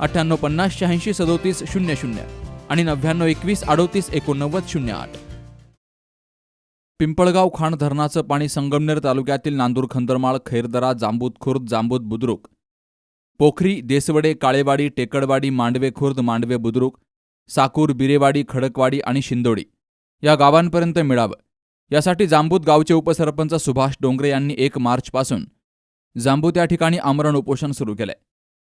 अठ्ठ्याण्णव पन्नास शहाऐंशी सदोतीस शून्य शून्य आणि नव्याण्णव एकवीस अडोतीस एकोणनव्वद शून्य आठ. पिंपळगाव खाण धरणाचं पाणी संगमनेर तालुक्यातील नांदूर खंदरमाळ खैरदरा जांबूत खुर्द जांबूत बुद्रुक पोखरी देसवडे काळेवाडी टेकडवाडी मांडवे खुर्द मांडवे बुद्रुक साकूर बिरेवाडी खडकवाडी आणि शिंदोडी या गावांपर्यंत मिळावं. यासाठी जांबूत गावचे उपसरपंच सुभाष डोंगरे यांनी एक मार्चपासून जांबूत या ठिकाणी आमरण उपोषण सुरू केलंय.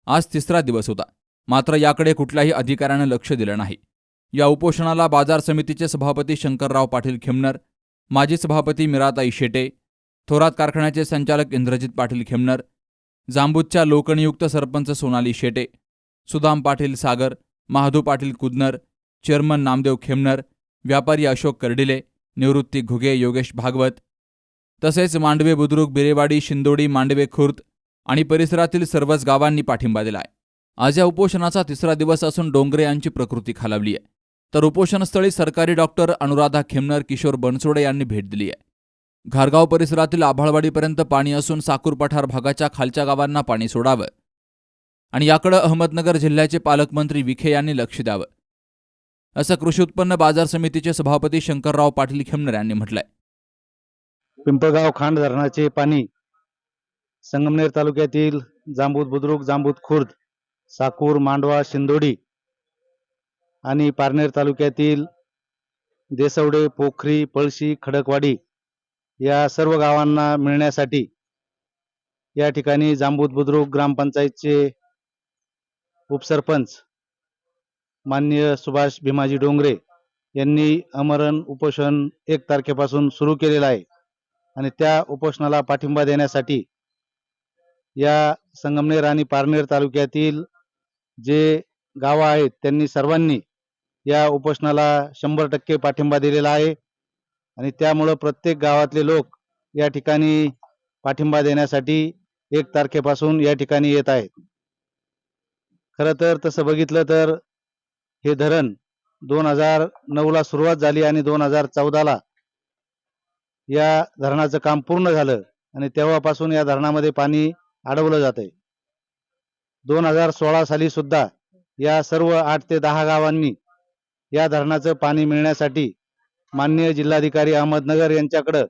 आज तिसरा दिवस होता. मात्र याकडे कुठल्याही अधिकाऱ्यानं लक्ष दिलं नाही. या उपोषणाला बाजार समितीचे सभापती शंकरराव पाटील खेमनर माजी सभापती मिराताई शेटे थोरात कारखान्याचे संचालक इंद्रजित पाटील खेमनर जांबूतच्या लोकनियुक्त सरपंच सोनाली शेटे सुदाम पाटील सागर महादू पाटील कुदनर चेअरमन नामदेव खेमनर व्यापारी अशोक कर्डिले निवृत्ती घुगे योगेश भागवत तसेच मांडवे बुद्रुक बिरेवाडी शिंदोडी मांडवे खुर्द आणि परिसरातील सर्वच गावांनी पाठिंबा दिलाय. आज या उपोषणाचा तिसरा दिवस असून डोंगरे यांची प्रकृती खालावली आहे. तर उपोषणस्थळी सरकारी डॉक्टर अनुराधा खेमनर किशोर बनसोडे यांनी भेट दिली आहे. घारगाव परिसरातील आभाळवाडीपर्यंत पाणी असून साकूर पठार भागाच्या खालच्या गावांना पाणी सोडावं आणि याकडे अहमदनगर जिल्ह्याचे पालकमंत्री विखे यांनी लक्ष द्यावं. असं कृषी उत्पन्न बाजार समितीचे सभापती शंकरराव पाटील खेमनर यांनी म्हटलंय. पिंपळगाव खांड धरणाचे पाणी संगमनेर तालुक्यातील जांबूत बुद्रुक जांबूत खुर्द साकूर मांडवा शिंदोडी आणि पारनेर तालुक्यातील देसवडे पोखरी पळशी खडकवाडी या सर्व गावांना मिळण्यासाठी या ठिकाणी जांबूत बुद्रुक ग्रामपंचायतचे उपसरपंच माननीय सुभाष भीमाजी डोंगरे यांनी अमरण उपोषण एक तारखेपासून सुरू केलेलं आहे. आणि त्या उपोषणाला पाठिंबा देण्यासाठी या संगमनेर आणि पारनेर तालुक्यातील जे गावं आहेत त्यांनी सर्वांनी या उपोषणाला शंभर टक्के पाठिंबा दिलेला आहे. आणि त्यामुळं प्रत्येक गावातले लोक या ठिकाणी पाठिंबा देण्यासाठी एक तारखेपासून या ठिकाणी येत आहेत. खरं तर तसं बघितलं तर हे धरण दोन हजार नऊला सुरुवात झाली आणि दोन हजार चौदाला या धरणाचं काम पूर्ण झालं. आणि तेव्हापासून या धरणामध्ये पाणी अडवलं जात आहे दोन हजार सोळा साली सुद्धा या सर्व आठ ते दहा गावांनी या धरणाचं पाणी मिळण्यासाठी माननीय जिल्हाधिकारी अहमदनगर यांच्याकडं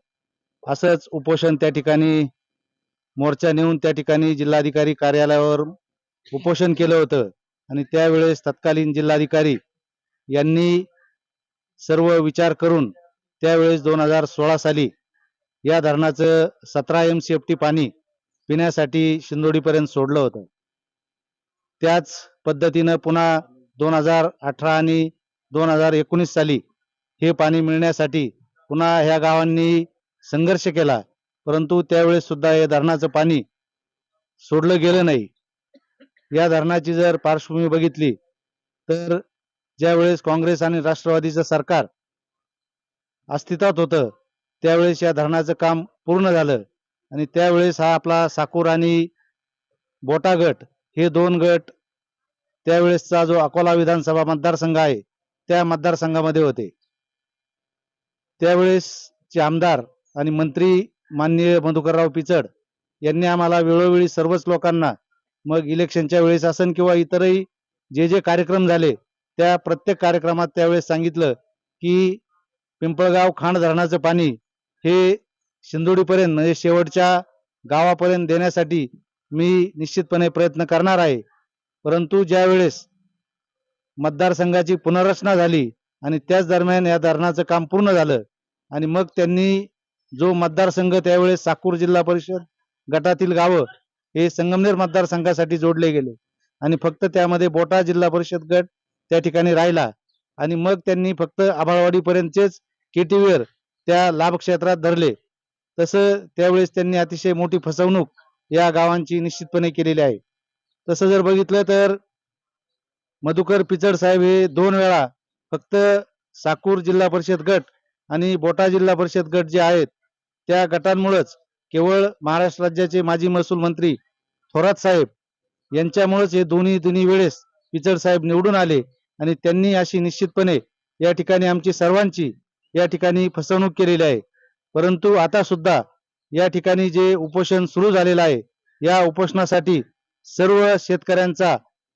असंच उपोषण त्या ठिकाणी मोर्चा नेऊन त्या ठिकाणी जिल्हाधिकारी कार्यालयावर उपोषण केलं होतं. आणि त्यावेळेस तत्कालीन जिल्हाधिकारी यांनी सर्व विचार करून त्यावेळेस दोन हजार सोळा साली या धरणाचं सतरा एम सी एफ टी पाणी पिण्यासाठी शिंदोडीपर्यंत सोडलं होतं. त्याच पद्धतीनं पुन्हा दोन हजार अठरा आणि दोन हजार एकोणीस साली हे पाणी मिळण्यासाठी पुन्हा ह्या गावांनी संघर्ष केला. परंतु त्यावेळेस सुद्धा या धरणाचं पाणी सोडलं गेलं नाही. या धरणाची जर पार्श्वभूमी बघितली तर ज्यावेळेस काँग्रेस आणि राष्ट्रवादीचं सरकार अस्तित्वात होतं त्यावेळेस या धरणाचं काम पूर्ण झालं. आणि त्यावेळेस हा आपला साकूर आणि बोटा गट हे दोन गट त्यावेळेसचा जो अकोला विधानसभा मतदारसंघ आहे त्या मतदारसंघामध्ये होते. त्यावेळेसचे आमदार आणि मंत्री माननीय मधुकरराव पिचड यांनी आम्हाला वेळोवेळी सर्वच लोकांना मग इलेक्शनच्या वेळेस असन किंवा इतरही जे जे कार्यक्रम झाले त्या प्रत्येक कार्यक्रमात त्यावेळेस सांगितलं की पिंपळगाव खांड धरणाचं पाणी हे शिंदोडीपर्यंत म्हणजे शेवटच्या गावापर्यंत देण्यासाठी मी निश्चितपणे प्रयत्न करणार आहे. परंतु ज्या वेळेस मतदारसंघाची पुनर्रचना झाली आणि त्याच दरम्यान या धरणाचं काम पूर्ण झालं आणि मग त्यांनी जो मतदारसंघ त्यावेळेस साकूर जिल्हा परिषद गटातील गावं हे संगमनेर मतदारसंघासाठी जोडले गेले आणि फक्त त्यामध्ये बोटा जिल्हा परिषद गट त्या ठिकाणी राहिला आणि मग त्यांनी फक्त आभाळवाडीपर्यंतचेच केटीवेर त्या लाभक्षेत्रात धरले. तसं त्यावेळेस त्यांनी अतिशय मोठी फसवणूक या गावांची निश्चितपणे केलेली आहे. तसं जर बघितलं तर मधुकर पिचड साहेब हे दोन वेळा फक्त साकूर जिल्हा परिषद गट आणि बोटा जिल्हा परिषद गट जे आहेत त्या गटांमुळेच केवळ महाराष्ट्र राज्याचे माजी महसूल मंत्री थोरात साहेब यांच्यामुळेच हे दोन्ही दोन्ही वेळेस पिचड साहेब निवडून आले आणि त्यांनी अशी निश्चितपणे या ठिकाणी आमची सर्वांची या ठिकाणी फसवणूक केलेली आहे. परंतु आता सुद्धा या ठिकाणी जे उपोषण सुरू झालेलं आहे या उपोषणासाठी सर्व शेतकऱ्यांचा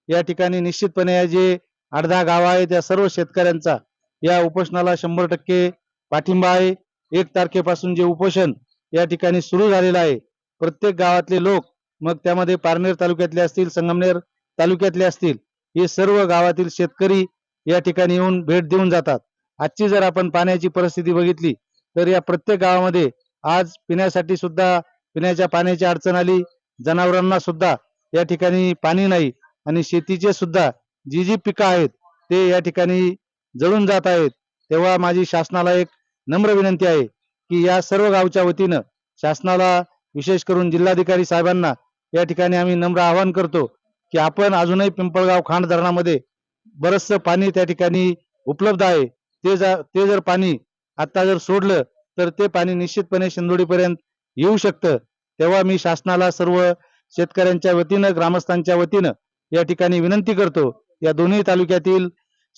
या ठिकाणी निश्चितपणे या जे अर्धा गाव आहे त्या सर्व शेतकऱ्यांचा या उपोषणाला शंभर टक्के पाठिंबा आहे. एक तारखेपासून जे उपोषण या ठिकाणी सुरू झालेलं आहे प्रत्येक गावातले लोक मग त्यामध्ये पारनेर तालुक्यातले असतील संगमनेर तालुक्यातले असतील हे सर्व गावातील शेतकरी या ठिकाणी येऊन भेट देऊन जातात. आजची जर आपण पाण्याची परिस्थिती बघितली तर या प्रत्येक गावामध्ये आज पिण्यासाठी सुद्धा पिण्याच्या पाण्याची अडचण आली. जनावरांना सुद्धा या ठिकाणी पाणी नाही आणि शेतीचे सुद्धा जी जी पिकं आहेत ते या ठिकाणी जळून जात आहेत. तेव्हा माझी शासनाला एक नम्र विनंती आहे की या सर्व गावच्या वतीनं शासनाला विशेष करून जिल्हाधिकारी साहेबांना या ठिकाणी आम्ही नम्र आवाहन करतो की आपण अजूनही पिंपळगाव खांड धरणामध्ये बरचसं पाणी त्या ठिकाणी उपलब्ध आहे. ते जर ते जर पाणी आता जर सोडलं तर ते पाणी निश्चितपणे शिंदोडीपर्यंत येऊ शकतं. तेव्हा मी शासनाला सर्व शेतकऱ्यांच्या वतीनं ग्रामस्थांच्या वतीनं या ठिकाणी विनंती करतो या दोन्ही तालुक्यातील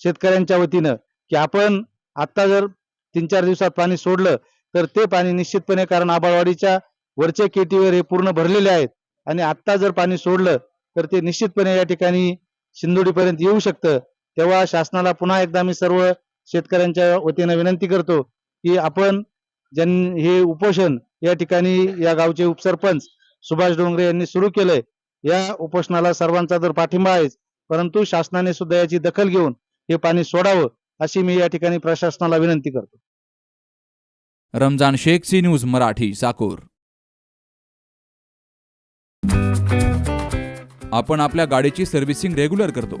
शेतकऱ्यांच्या वतीनं की आपण आता जर तीन चार दिवसात पाणी सोडलं तर ते पाणी निश्चितपणे कारण आबाळवाडीच्या वरचे केटीवर हे पूर्ण भरलेले आहेत. आणि आत्ता जर पाणी सोडलं तर ते निश्चितपणे या ठिकाणी शिंदोडीपर्यंत येऊ शकतं. तेव्हा शासनाला पुन्हा एकदा मी सर्व शेतकऱ्यांच्या वतीनं विनंती करतो की आपण ज्यां हे उपोषण या ठिकाणी या गावचे उपसरपंच सुभाष डोंगरे यांनी सुरू केलंय. या उपोषणाला सर्वांचा तर पाठिंबा आहेच. परंतु शासनाने सुद्धा याची दखल घेऊन हे पाणी सोडावं अशी मी या ठिकाणी प्रशासनाला विनंती करतो. Ramzan Shaikh C news Marathi Sakur. आपण आपल्या गाडीची सर्व्हिसिंग रेग्युलर करतो.